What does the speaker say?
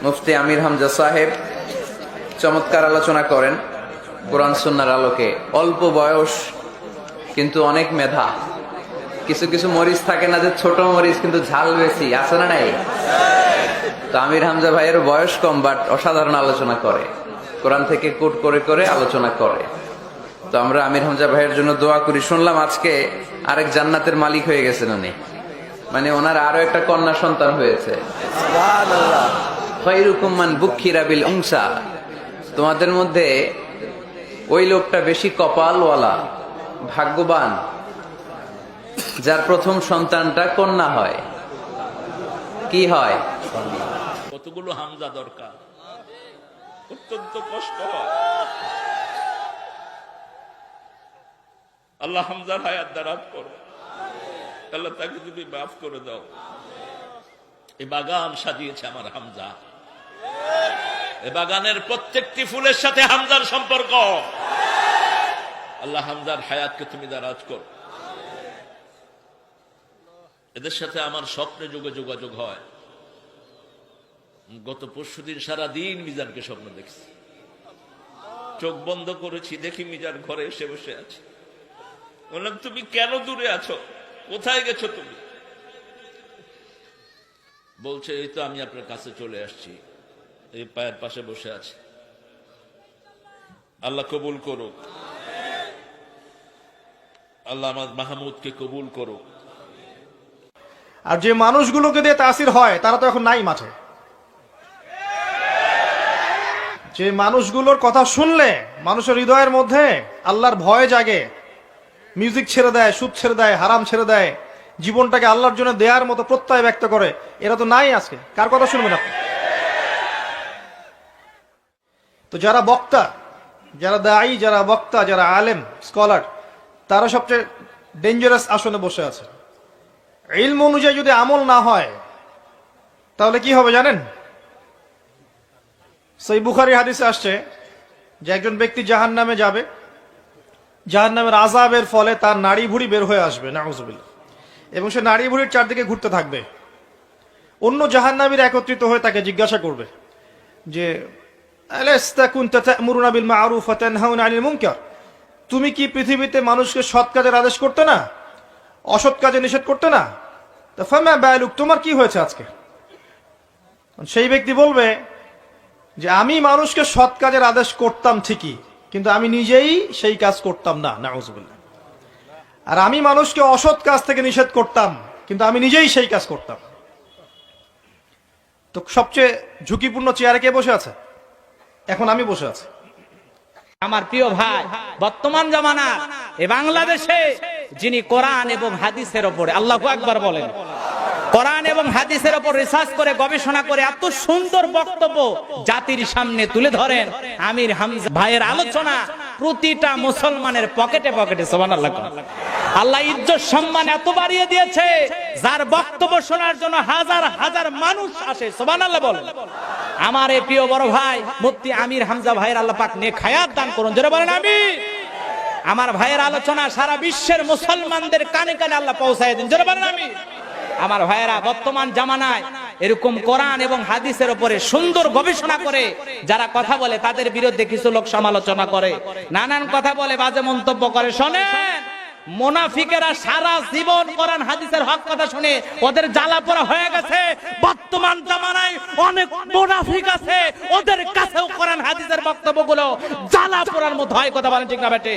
মুফতি আমির হামজা সাহেব চমৎকার আলোচনা করেন কোরআন সুন্নার আলোকে। অল্প বয়স, কিন্তু অনেক মেধা। কিছু কিছু মরিচ থাকে না যে ছোট মরিচ, কিন্তু ঝাল বেশি। আছে না নাই? তো আমির হামজা ভাইয়ের বয়স কম বাট অসাধারণ আলোচনা করে। কোরআন থেকে কোট করে করে আলোচনা করে। তো আমরা আমির হামজা ভাইয়ের জন্য দোয়া করি। শুনলাম আজকে আরেক জান্নাতের মালিক হয়ে গেছেন উনি। মানে ওনার আরও একটা কন্যা সন্তান হয়েছে। খৈরুকুম্মান বুক্ষিরা বিল উংসা। তোমাদের মধ্যে ওই লোকটা বেশি কপালওয়ালা, ভাগ্যবান, যার প্রথম সন্তানটা কন্যা হয়। কি হয়? কতগুলো হামজা দরকার? অত্যন্ত কষ্ট আল্লাহ হামজার হায়াত দারাজ করো আল্লাহ তাকে তুমি মাফ করে দাও। এই বাগান সাজিয়েছে আমার হামজা। এ বাগানের প্রত্যেকটি ফুলের সাথে হামজার সম্পর্ক। আল্লাহ হামজার হায়াতকে তুমি দারাজ করো। এদের সাথে আমার স্বপ্নে যুগে যোগাযোগ হয়। গত পরশু দিন সারাদিন মিজানকে স্বপ্ন দেখছি। চোখ বন্ধ করেছি, দেখি মিজান ঘরে এসে বসে আছে। বললাম, তুমি কেন দূরে আছো? কোথায় গেছো তুমি? বলছে, এই তো আমি আপনার কাছে চলে আসছি। এই পায়ের পাশে বসে আছে। আল্লাহ কবুল করুক। আল্লাহ আমার মাহমুদকে কবুল করুক। আর যে মানুষগুলোকে দিয়ে তাসির হয়, তারা তো এখন নাই মাঠে। যে মানুষগুলোর কথা শুনলে, মানুষের হৃদয়ের মধ্যে আল্লাহর ভয় জাগে মিউজিক ছেড়ে দেয়, সুদ ছেড়ে দেয়, হারাম ছেড়ে দেয়, জীবনটাকে আল্লাহর জন্য দেওয়ার মতো প্রত্যয় ব্যক্ত করে, এরা তো নাই আজকে। কার কথা শুনবেন আপনি? তো যারা বক্তা, যারা দায়ী, যারা বক্তা, যারা আলেম, স্কলার, তারা সবচেয়ে ডেঞ্জারাস আসনে বসে আছে। ইলম অনুযায়ী যদি আমল না হয়, তাহলে কি হবে জানেন? সেই বুখারি হাদিসে আসছে যে একজন ব্যক্তি জাহান নামে যাবে জাহান নামের আজাবের ফলে তার নাড়ি ভুড়ি বের হয়ে আসবে, নাউজুবিল্লাহ। এবং সে নাড়ি ভুড়ির চারদিকে ঘুরতে থাকবে। অন্য জাহান্নামীর একত্রিত হয়ে তাকে জিজ্ঞাসা করবে যে তুমি কি পৃথিবীতে মানুষকে সৎ কাজের আদেশ করতে না? অসৎ কাজে নিষেধ করতে না? তা বায়ালুক তোমার কি হয়েছে আজকে? সেই ব্যক্তি বলবে যে, আমি মানুষকে সৎ কাজের আদেশ করতাম ঠিকই, কিন্তু আমি নিজেই সেই কাজ করতাম না, নাউজুবিল্লাহ। আর আমি মানুষকে অসৎ কাজ থেকে নিষেধ করতাম, কিন্তু আমি নিজেই সেই কাজ করতাম। তো সবচেয়ে ঝুঁকিপূর্ণ চেয়ারে কে বসে আছে? এখন আমি বসে আছি। আমার প্রিয় ভাই, বর্তমান জামানা, এ বাংলাদেশে যিনি কোরআন এবং হাদিসের ওপরে, আল্লাহ একবার বলেন, কোরআন এবং হাদিসের ওপর রিসার্চ করে, গবেষণা করে এত সুন্দর বক্তব্য জাতির সামনে তুলে ধরেন আমির হামজা ভাইয়ের আলোচনা প্রতিটা মুসলমানের পকেটে পকেটে সোমান আল্লাহ আল্লাহ ইজ্জত সম্মান এত বাড়িয়ে দিয়েছে, যার বক্তব্য শোনার জন্য হাজার হাজার মানুষ আসে সোমান আল্লাহ বলেন। আমার এই প্রিয় বড় ভাই, মুফতি আমির হামজা ভাইয়ের আল্লাহ পাক নে খায়াত দান করুন। যারা বলেন আমি আমার ভাইয়ের আলোচনা সারা বিশ্বের মুসলমানদের কানে কানে আল্লাহ পৌঁছায় দিন। যারা বলেন আমি আমার ভাইয়েরা, বর্তমান জামানায় এরকম কোরআন এবং হাদিসের উপরে সুন্দর গবেষণা করে যারা কথা বলে, তাদের বিরুদ্ধে কিছু লোক সমালোচনা করে। নানান কথা বলে, বাজে মন্তব্য করে। শোনেন মোনাফিকেরা সারা জীবন কোরআন হাদিসের হক কথা শুনে ওদের জ্বালা পোড়া হয়ে গেছে। বর্তমান জামানায় অনেক মোনাফিক আছে, ওদের কাছেও কোরআন হাদিসের বক্তব্যগুলো জ্বালা পোড়ার মতো হয়, কথা বলেন ঠিক না বেটে